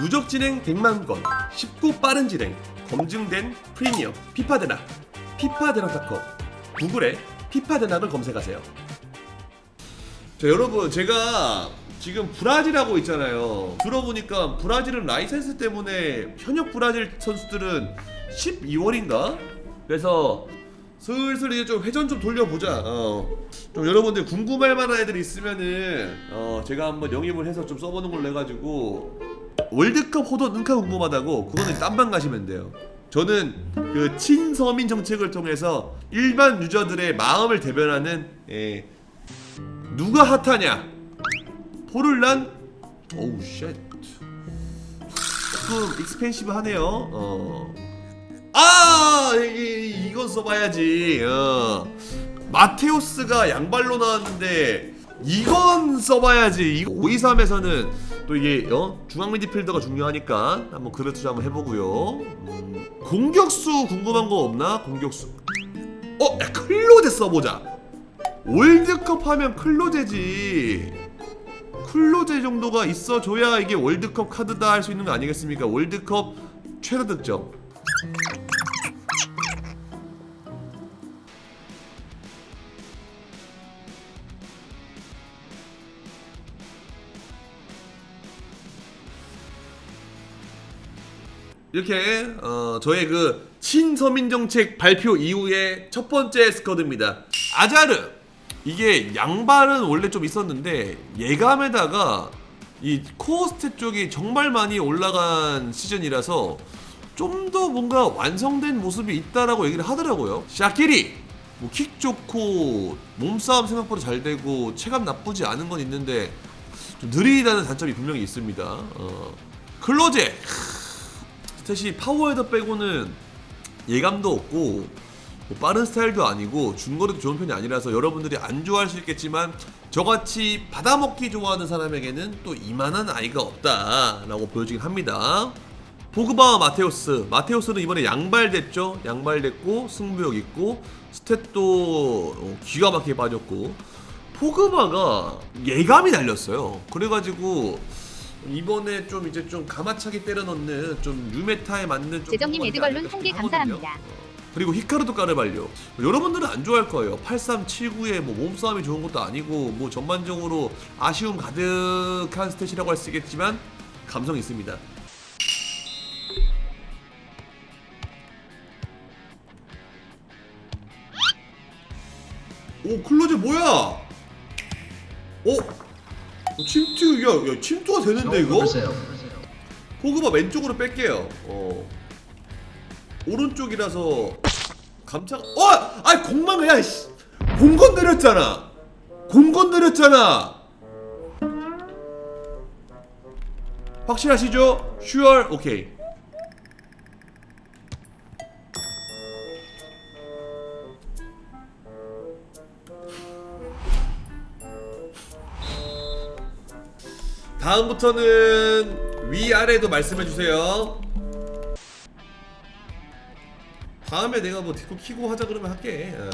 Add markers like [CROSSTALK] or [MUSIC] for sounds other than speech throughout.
누적 진행 100만 건, 쉽고 빠른 진행, 검증된 프리미엄 피파 대낙, 피파 대낙닷컴, 구글에 피파 대낙을 검색하세요. 자 여러분 제가 지금 브라질하고 있잖아요. 들어보니까 브라질은 라이센스 때문에 현역 브라질 선수들은 12월인가? 그래서 슬슬 이제 좀 회전 좀 돌려보자. 어. 좀 여러분들 궁금할 만한 애들 있으면은 어 제가 한번 영입을 해서 좀 써보는 걸로 해가지고 월드컵 호도 능카 궁금하다고 그거는 딴방 가시면 돼요. 저는 그 친서민 정책을 통해서 일반 유저들의 마음을 대변하는 예, 누가 핫하냐? 포를란 오우 쉣 조금 익스펜시브하네요. 어. 아 이건 써봐야지. 어. 마테오스가 양발로 나왔는데 이건 써봐야지. 이거 523에서는 또 이게 어? 중앙 미드필더가 중요하니까 한번 그렇죠 한번 해보고요. 음, 공격수 궁금한 거 없나? 공격수. 어, 야, 클로제 써보자. 월드컵 하면 클로제지. 클로제 정도가 있어줘야 이게 월드컵 카드다 할 수 있는 거 아니겠습니까? 월드컵 최다 득점. 이렇게 어, 저의 그 친서민 정책 발표 이후에 첫 번째 스쿼드입니다. 아자르 이게 양발은 원래 좀 있었는데 예감에다가 이 코어 스탯 쪽이 정말 많이 올라간 시즌이라서 좀 더 뭔가 완성된 모습이 있다라고 얘기를 하더라고요. 샤키리 뭐 킥 좋고 몸싸움 생각보다 잘 되고 체감 나쁘지 않은 건 있는데 좀 느리다는 단점이 분명히 있습니다. 어, 클로제 스탯이 파워헤더 빼고는 예감도 없고 뭐 빠른 스타일도 아니고 중거리도 좋은 편이 아니라서 여러분들이 안 좋아할 수 있겠지만 저같이 받아먹기 좋아하는 사람에게는 또 이만한 아이가 없다라고 보여지긴 합니다. 포그바와 마테우스. 마테우스는 이번에 양발됐죠? 양발됐고 승부욕 있고 스탯도 어, 기가 막히게 빠졌고. 포그바가 예감이 날렸어요. 그래가지고 이번에 좀 이제 좀 가마차게 때려 넣는 좀 뉴메타에 맞는 좀 재정님 에드벌룬 통계 감사합니다. 어, 그리고 히카르도 까르발료 여러분들은 안 좋아할 거예요. 8379에 뭐 몸싸움이 좋은 것도 아니고 뭐 전반적으로 아쉬움 가득한 스탯이라고 할 수 있겠지만 감성 있습니다. 오 클로즈 뭐야? 어? 어, 침투 야, 야 침투가 되는데 이거? 포그바 왼쪽으로 뺄게요. 어. 오른쪽이라서 감차가 어! 아이 공만 야 씨. 공건 내렸잖아. 공건 내렸잖아. 확실하시죠? 슈얼 오케이. 다음부터는 위아래도 말씀해 주세요. 다음에 내가 뭐 디코 키고 하자 그러면 할게. 어.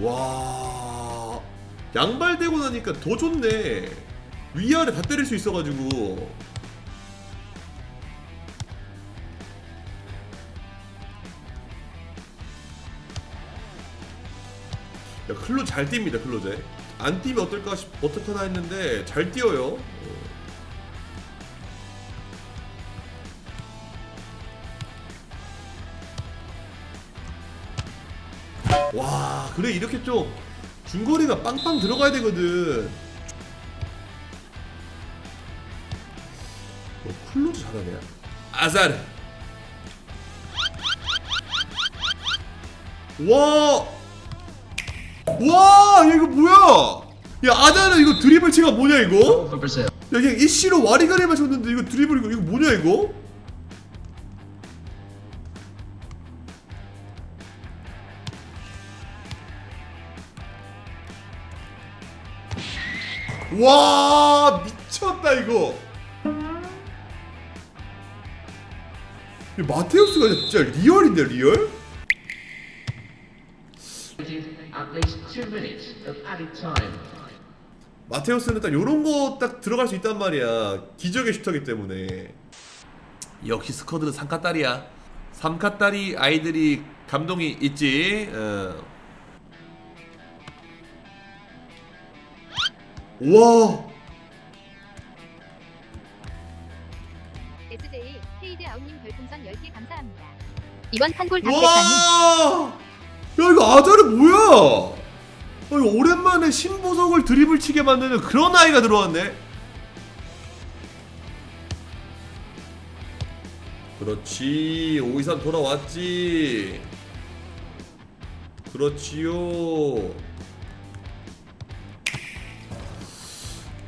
와 양발 대고 나니까 더 좋네. 위아래 다 때릴 수 있어가지고. 야 클로 잘 뜁니다 클로제. 안 뛰면 어떨까 싶 어떡하나 했는데 잘 뛰어요. 와 그래 이렇게 좀 중거리가 빵빵 들어가야 되거든. 어, 클로즈 잘하네. 아자르. 와. 와, 야, 이거 뭐야? 야, 아다는 이거 드리블 체가 뭐냐 이거? 야, 그냥 이씨로 와리가리 마셨는데 이거 드리블 이거 이거 뭐냐 이거? 와, 미쳤다 이거. 이 마테우스가 진짜 리얼인데 리얼? 마테우스는 딱 요런 거 딱 들어갈 수 있단 말이야 기적의 슈터기 때문에 역시 스쿼드는 삼카딸이야 삼카딸이 아이들이 감동이 있지 어. 와 SJ 헤이드 아웃님 별풍선 10개 감사합니다. 이번 판골 담백사님 와! 야 이거 아자르 뭐야? 아, 이거 오랜만에 신보석을 드리블 치게 만드는 그런 아이가 들어왔네. 그렇지 오이산 돌아왔지. 그렇지요.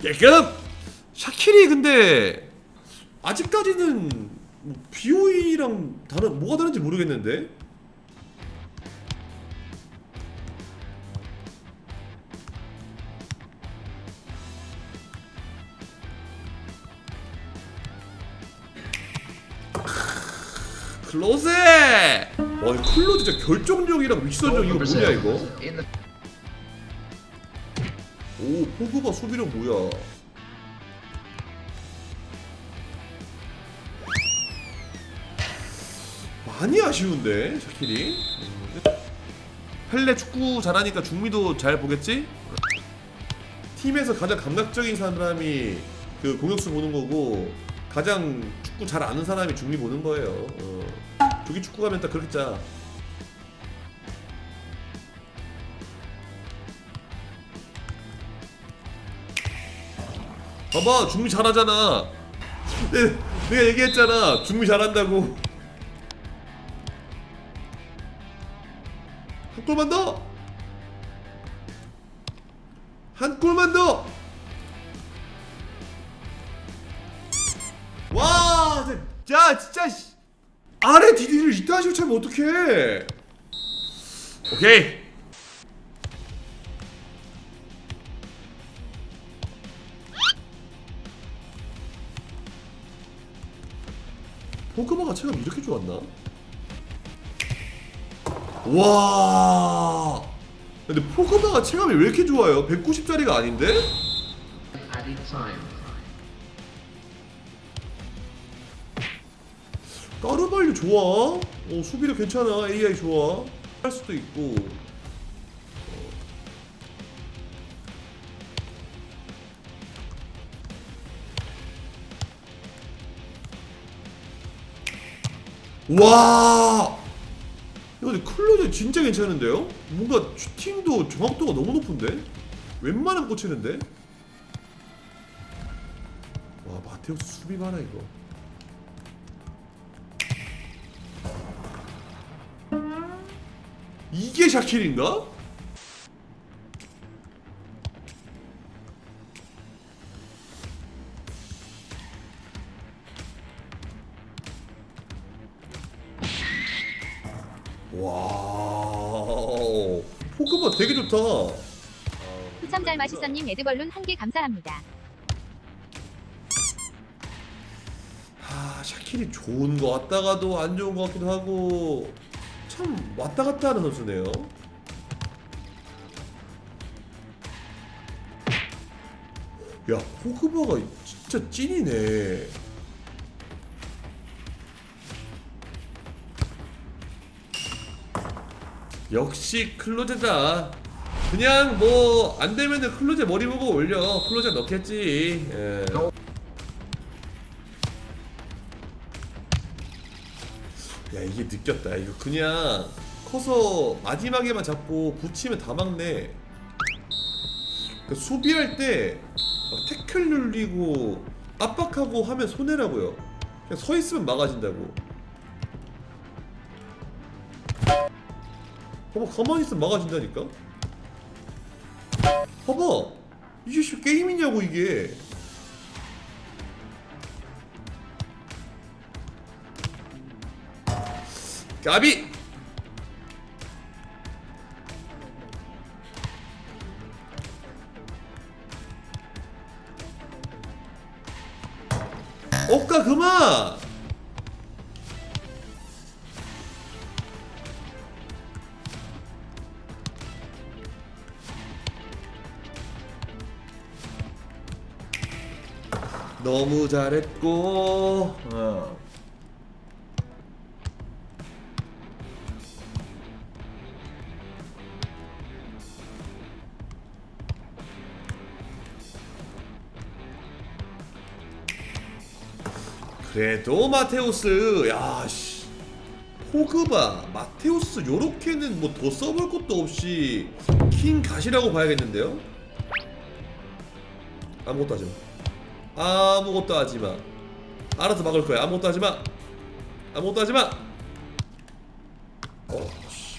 깨끔 샤키리 근데 아직까지는 뭐 BOE랑 다른 뭐가 다른지 모르겠는데. 클로제! 와, 이 클로즈 진짜 결정력이랑 윗선력 이거 뭐냐 이거? In the 오, 포그바 수비력 뭐야? 많이 아쉬운데 샤키리. 음, 펠레 축구 잘하니까 중미도 잘 보겠지? 팀에서 가장 감각적인 사람이 그 공격수 보는 거고 가장 축구 잘 아는 사람이 중미 보는 거예요. 어. 조기 축구 가면 딱 그렇게 짜. 봐봐 중미 잘하잖아 내, 내가 얘기했잖아 중미 잘한다고 한 골만 더! 한 골만 더! 와 진짜 진짜 씨. 아래 디디를 이따 식으로 차면 어떡해 오케이 포그바가 체감 이렇게 좋았나? 와. 근데 포그바가 체감이 왜 이렇게 좋아요? 190짜리가 아닌데? 까르발리 좋아. 어, 수비력 괜찮아. AI 좋아. 할 수도 있고. 와. 야, 근데 클로즈 진짜 괜찮은데요? 뭔가 슈팅도 정확도가 너무 높은데? 웬만하면 꽂히는데? 와, 마테우스 수비 봐라 이거. 이게 샤킬인가? 와우 포크바 되게 좋다 참잘 맛있어님 에드벌룬 1개 감사합니다. 아 샤킬이 좋은 거 같다가도 안 좋은 거 같기도 하고 참 왔다 갔다 하는 선수네요. 야 포크바가 진짜 찐이네. 역시 클로제다. 그냥 뭐 안 되면은 클로제 머리 보고 올려. 클로제 넣겠지. 예. 야 이게 느꼈다. 이거 그냥 커서 마지막에만 잡고 붙이면 다 막네. 그러니까 수비할 때 막 태클 눌리고 압박하고 하면 손해라고요. 그냥 서 있으면 막아진다고. 봐봐 가만히 있으면 막아진다니까? 봐봐. 이게 씨 게임이냐고 이게 까비 억까 그만 너무 잘했고 어. 그래도 마테우스 야씨. 포그바 마테우스 요렇게는 뭐 더 써볼 것도 없이 킹 가시라고 봐야겠는데요? 아무것도 하지마. 아무것도 하지마. 알아서 막을 거야. 아무것도 하지마. 아무것도 하지마. 어, 씨.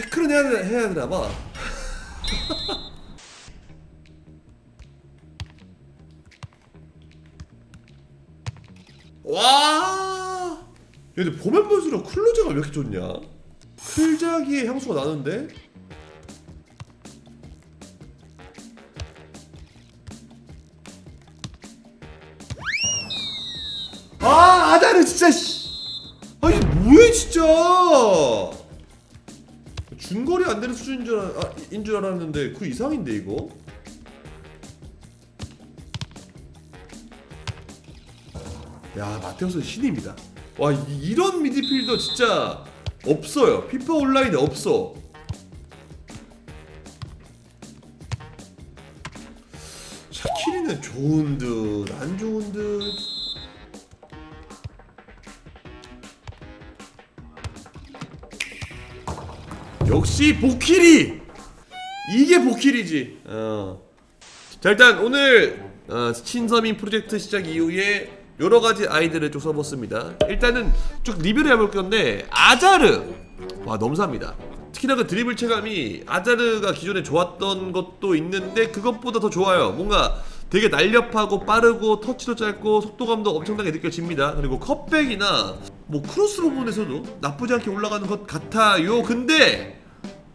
태클은 해야, 되- 해야 되나 봐 [LAUGHS] 와! 야, 근데 보면 볼수록 클로저가 왜 이렇게 좋냐? 클자기의 향수가 나는데? 아, 아다르 진짜 씨. 아니 뭐해 진짜? 중거리 안 되는 수준인 줄, 알, 아, 인줄 알았는데 그 이상인데 이거? 야 마테우스 신입니다. 와 이- 이런 미드필더 진짜 없어요. 피파 온라인에 없어. 샤키리는 좋은 듯 안 좋은 듯. 역시 보키리 이게 보키리지. 어. 자 일단 오늘 어, 신서민 프로젝트 시작 이후에 여러 가지 아이들을 좀 써봤습니다. 일단은 쭉 리뷰를 해볼 건데 아자르 와 넘사입니다. 특히나 그 드리블 체감이 아자르가 기존에 좋았던 것도 있는데 그것보다 더 좋아요. 뭔가 되게 날렵하고 빠르고 터치도 짧고 속도감도 엄청나게 느껴집니다. 그리고 컵백이나 뭐 크로스 부분에서도 나쁘지 않게 올라가는 것 같아요. 근데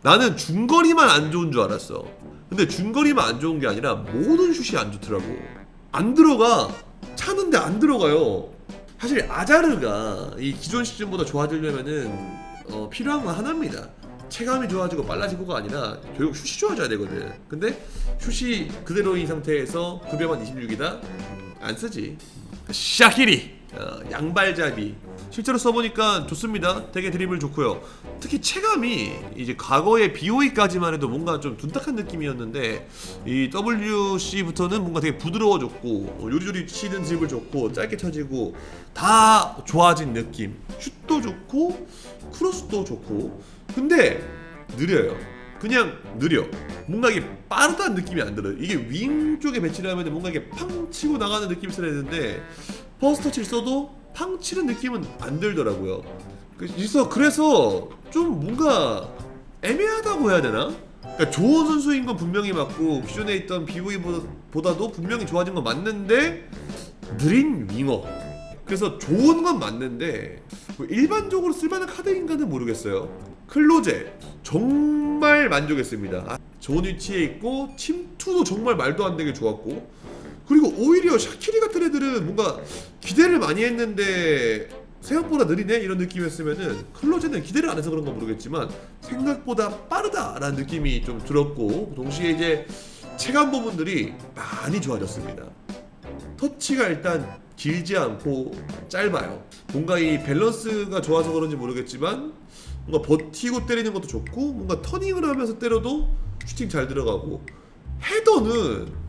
나는 중거리만 안 좋은 줄 알았어. 근데 중거리만 안 좋은 게 아니라 모든 슛이 안 좋더라고. 안 들어가. 차는데 안 들어가요. 사실 아자르가 이 기존 시즌보다 좋아지려면은 어, 필요한 건 하나입니다. 체감이 좋아지고 빨라지고가 아니라 결국 슛이 좋아져야 되거든. 근데 슛이 그대로인 상태에서 급여만 26이다? 음, 안 쓰지. 샤키리 어, 양발잡이 실제로 써보니까 좋습니다. 되게 드리블 좋고요. 특히 체감이 이제 과거의 BOE까지만 해도 뭔가 좀 둔탁한 느낌이었는데 이 WC부터는 뭔가 되게 부드러워졌고 어, 요리조리 치는 드리블 좋고 짧게 쳐지고 다 좋아진 느낌. 슛도 좋고 크로스도 좋고 근데 느려요. 그냥 느려. 뭔가 이게 빠르다는 느낌이 안 들어요. 이게 윙 쪽에 배치를 하면 뭔가 이게 팡 치고 나가는 느낌이 있어야 되는데 퍼스트 터치를 써도 팡 치는 느낌은 안 들더라고요. 그래서 그래서 좀 뭔가 애매하다고 해야 되나? 그러니까 좋은 선수인 건 분명히 맞고 기존에 있던 BV보다도 분명히 좋아진 건 맞는데 느린 윙어. 그래서 좋은 건 맞는데 뭐 일반적으로 쓸만한 카드인가는 모르겠어요. 클로제 정말 만족했습니다. 아, 좋은 위치에 있고 침투도 정말 말도 안 되게 좋았고 그리고 오히려 샤키리 같은 애들은 뭔가 기대를 많이 했는데 생각보다 느리네 이런 느낌이었으면은 클로제는 기대를 안 해서 그런 건 모르겠지만 생각보다 빠르다라는 느낌이 좀 들었고 동시에 이제 체감 부분들이 많이 좋아졌습니다. 터치가 일단 길지 않고 짧아요. 뭔가 이 밸런스가 좋아서 그런지 모르겠지만 뭔가 버티고 때리는 것도 좋고 뭔가 터닝을 하면서 때려도 슈팅 잘 들어가고 헤더는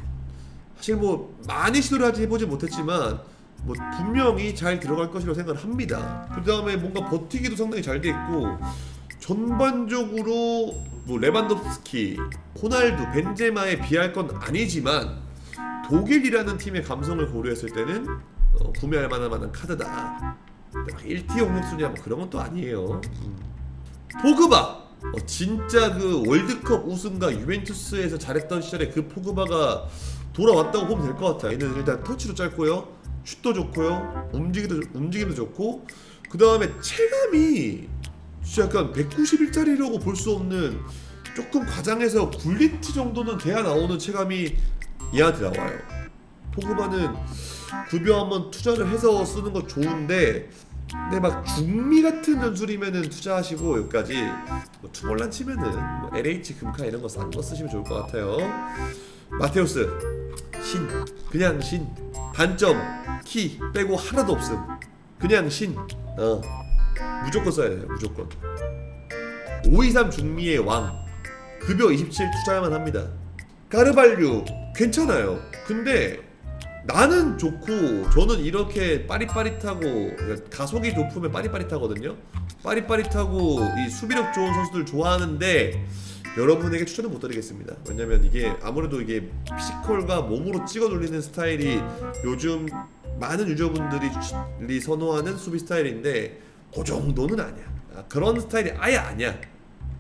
사실 뭐 많이 시도를 하지 해보지 못했지만 뭐 분명히 잘 들어갈 것이라고 생각을 합니다. 그 다음에 뭔가 버티기도 상당히 잘 돼 있고 전반적으로 뭐 레반도프스키, 호날두, 벤제마에 비할 건 아니지만 독일이라는 팀의 감성을 고려했을 때는 어, 구매할 만한 만한 카드다. 근데 막 1티 용역수냐 뭐 그런 건 또 아니에요. 음. 포그바 어, 진짜 그 월드컵 우승과 유벤투스에서 잘했던 시절에 그 포그바가 돌아왔다고 보면 될 것 같아요. 얘는 일단 터치도 짧고요, 슛도 좋고요, 움직임도 움직임도 좋고 그 다음에 체감이 진짜 약간 191짜리라고 볼 수 없는 조금 과장해서 굴리트 정도는 돼야 나오는 체감이 얘한테 나와요. 포그바는 급여 한번 투자를 해서 쓰는 거 좋은데 근데 막 중미 같은 전술이면은 투자하시고 여기까지 뭐 투몰란 치면은 뭐 LH 금카 이런 거 싼 거 쓰시면 좋을 것 같아요. 마테우스 신. 그냥 신. 단점 키 빼고 하나도 없음. 그냥 신. 어. 무조건 써야 돼요 무조건. 523 중미의 왕. 급여 27 투자야만 합니다. 까르발류 괜찮아요. 근데 나는 좋고 저는 이렇게 빠릿빠릿하고 가속이 높으면 빠릿빠릿하거든요. 빠릿빠릿하고 이 수비력 좋은 선수들 좋아하는데 여러분에게 추천을 못 드리겠습니다. 왜냐면 이게 아무래도 이게 피지컬과 몸으로 찍어 돌리는 스타일이 요즘 많은 유저분들이 선호하는 수비 스타일인데 그 정도는 아니야. 아, 그런 스타일이 아예 아니야.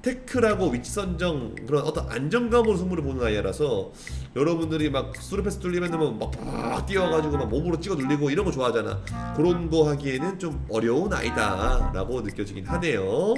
태클하고 위치 선정 그런 어떤 안정감으로 승부를 보는 아이라서 여러분들이 막 수루패스 뚫리면 막막 뛰어가지고 막 몸으로 찍어 눌리고 이런 거 좋아하잖아. 그런 거 하기에는 좀 어려운 아이다라고 느껴지긴 하네요